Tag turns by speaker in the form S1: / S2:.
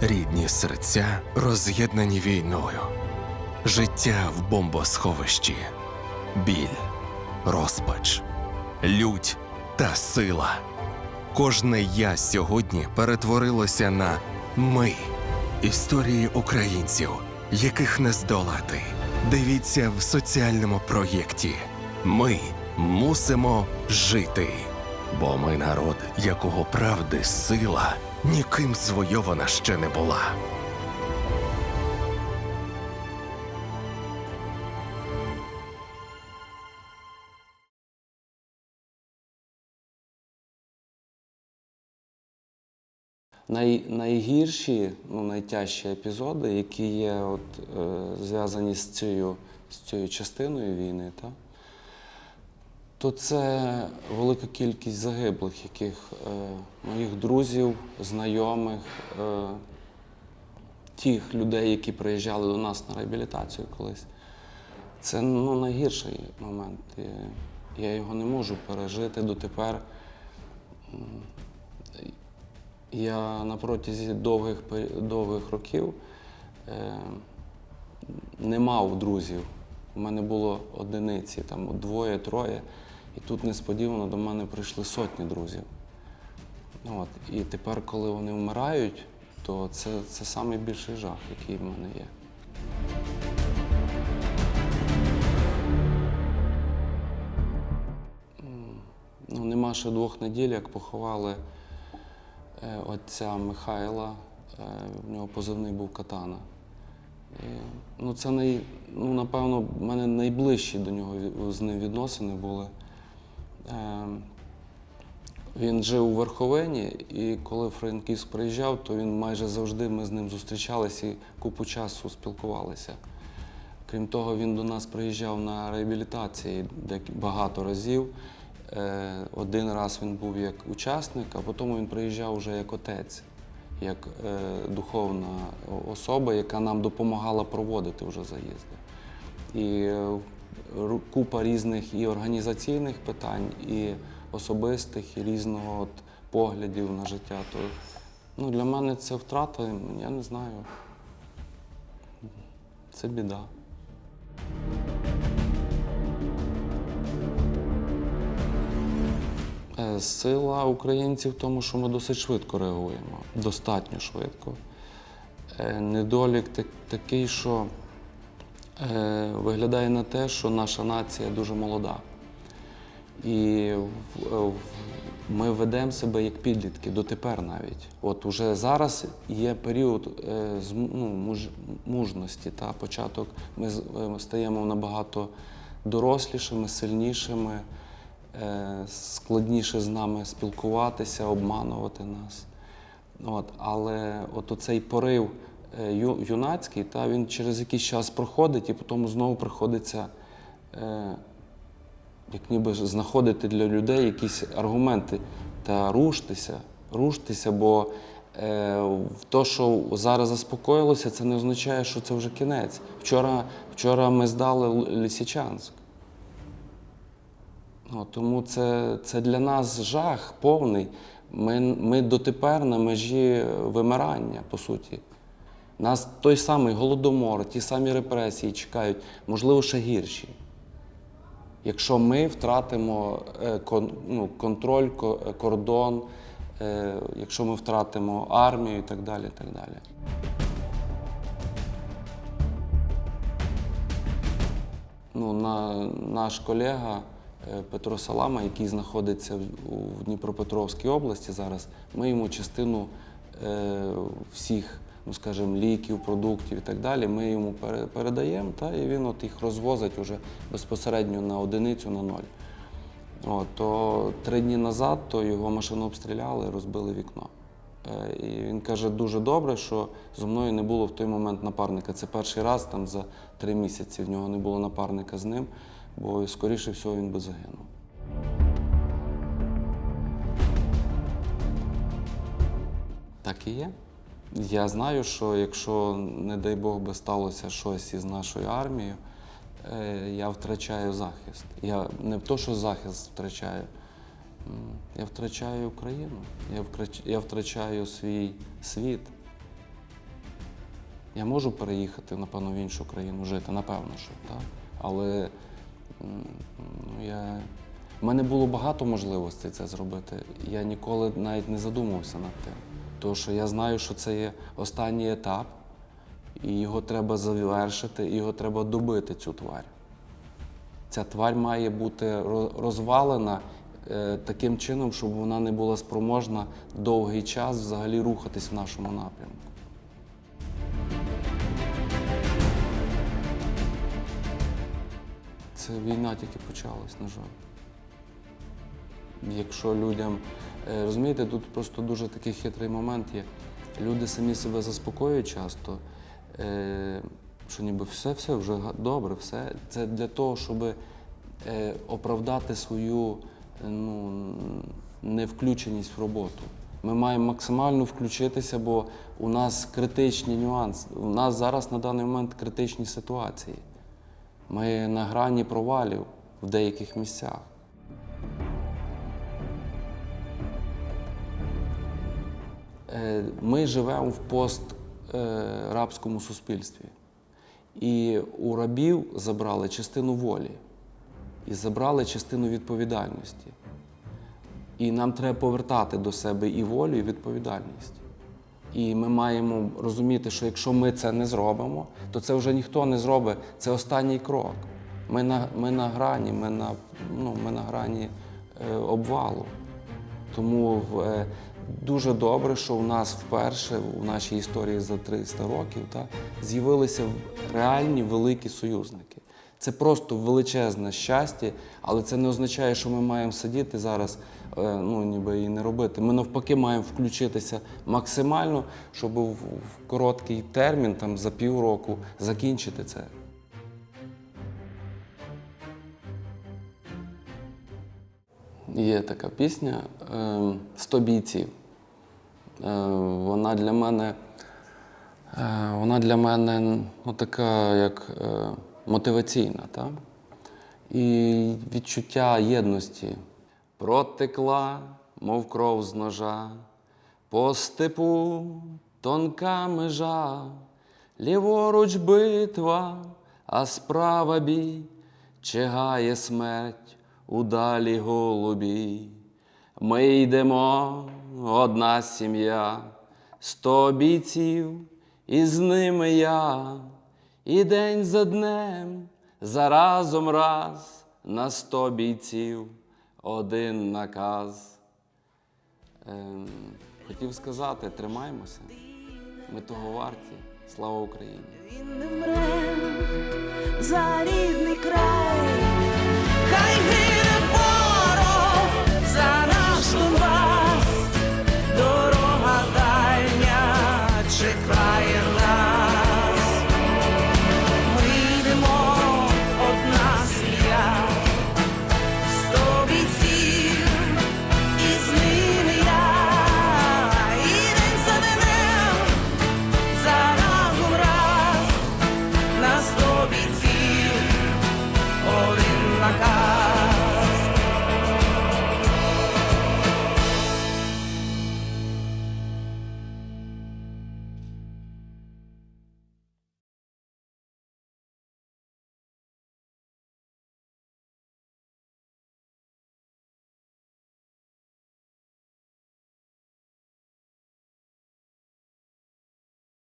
S1: Рідні серця роз'єднані війною, життя в бомбосховищі, біль, розпач, лють та сила. Кожне я сьогодні перетворилося на ми. Історії українців, яких не здолати. Дивіться в соціальному проєкті. Ми мусимо жити. Бо ми народ, якого правди сила ніким звойована ще не була.
S2: Най, найгірші, ну, найтяжчі епізоди, які є от, е, зв'язані з цією, з цією частиною війни, та, то це велика кількість загиблих, яких е, моїх друзів, знайомих, е, тих людей, які приїжджали до нас на реабілітацію колись. Це ну, найгірший момент. Я його не можу пережити дотепер. Я на протязі довгих, довгих років е, не мав друзів. У мене було одиниці, там двоє, троє. І тут несподівано до мене прийшли сотні друзів. От. І тепер, коли вони вмирають, то це, це найбільший жах, який в мене є. Ну, нема ще двох неділь, як поховали е, отця Михайла, е, в нього позивний був катана. І, ну, це най, ну, напевно, в мене найближчі до нього з ним відносини були. Е, він жив у Верховині, і коли Франківськ приїжджав, то він майже завжди ми з ним зустрічалися і купу часу спілкувалися. Крім того, він до нас приїжджав на реабілітації багато разів. Е, Один раз він був як учасник, а потім він приїжджав вже як отець, як е, духовна особа, яка нам допомагала проводити вже заїзди. І е, купа різних і організаційних питань, і особистих, і різного от поглядів на життя. То, ну, для мене це втрата, я не знаю. Це біда. Е, Сила українців в тому, що ми досить швидко реагуємо, достатньо швидко. Е, Недолік такий, що е, виглядає на те, що наша нація дуже молода. І ми ведемо себе як підлітки, дотепер навіть. От уже зараз є період е, ну, мужності та початок. Ми е, стаємо набагато дорослішими, сильнішими, е, складніше з нами спілкуватися, обманувати нас. От, але от оцей порив юнацький, та, він через якийсь час проходить і потім знову приходиться е, як ніби знаходити для людей якісь аргументи та руштеся, руштеся, бо е, то, що зараз заспокоїлося, це не означає, що це вже кінець. Вчора, вчора ми здали Л- Лисичанськ. Ну, тому це, це для нас жах повний. Ми, ми дотепер на межі вимирання, по суті. Нас той самий голодомор, ті самі репресії чекають, можливо, ще гірші. Якщо ми втратимо е, ну, контроль, е, кордон, е, якщо ми втратимо армію і так далі. І так далі. Ну, на, наш колега Петро Салама, який знаходиться у Дніпропетровській області зараз, ми йому частину всіх, ну скажімо, ліків, продуктів і так далі, ми йому передаємо, та, і він от їх розвозить уже безпосередньо на одиницю, на ноль. От, то три дні назад то його машину обстріляли, розбили вікно. Е, І він каже, дуже добре, що зі мною не було в той момент напарника. Це перший раз там за три місяці в нього не було напарника з ним, бо скоріше всього він би загинув. Так і є. Я знаю, що якщо, не дай Бог, би сталося щось із нашою армією, е, я втрачаю захист. Я не то, що захист втрачаю, я втрачаю Україну, я втрачаю свій світ. Я можу переїхати, напевно, в іншу країну жити, напевно, що так. Але ну, я... в мене було багато можливостей це зробити. Я ніколи навіть не задумувався над тим. Тому що я знаю, що це є останній етап, і його треба завершити, і його треба добити, цю тварь. Ця тварь має бути розвалена е, таким чином, щоб вона не була спроможна довгий час взагалі рухатись в нашому напрямку. Це війна тільки почалась, на жаль. Якщо людям. е, Розумієте, тут просто дуже такий хитрий момент є. Люди самі себе заспокоюють часто, е, що ніби все, все вже добре, все. Це для того, щоб е, оправдати свою ну, невключеність в роботу. Ми маємо максимально включитися, бо у нас критичні нюанси. У нас зараз на даний момент критичні ситуації. Ми на грані провалів в деяких місцях. Ми живемо в пострабському суспільстві. І у рабів забрали частину волі і забрали частину відповідальності. І нам треба повертати до себе і волю, і відповідальність. І ми маємо розуміти, що якщо ми це не зробимо, то це вже ніхто не зробить. Це останній крок. Ми на, ми на грані, ми на, ну, ми на грані е, обвалу. Тому е, дуже добре, що у нас вперше у нашій історії за 300 років та, з'явилися реальні великі союзники. Це просто величезне щастя, але це не означає, що ми маємо сидіти зараз, е, ну ніби і не робити. Ми навпаки маємо включитися максимально, щоб в, короткий термін, там за півроку, закінчити це. Є така пісня е, «100 бійців. Е, Вона для мене, е, вона для мене ну, така як е, мотиваційна. Та? І відчуття єдності. Протекла, мов кров з ножа, по степу тонка межа, ліворуч битва, а справа бій, чигає смерть у далі голубій. Ми йдемо, одна сім'я, сто бійців, і з ними я, і день за днем, за разом раз, на сто бійців, один наказ. Ем, хотів сказати, тримаймося, ми того варті. Слава Україні!
S3: Він не вмре за рідний край,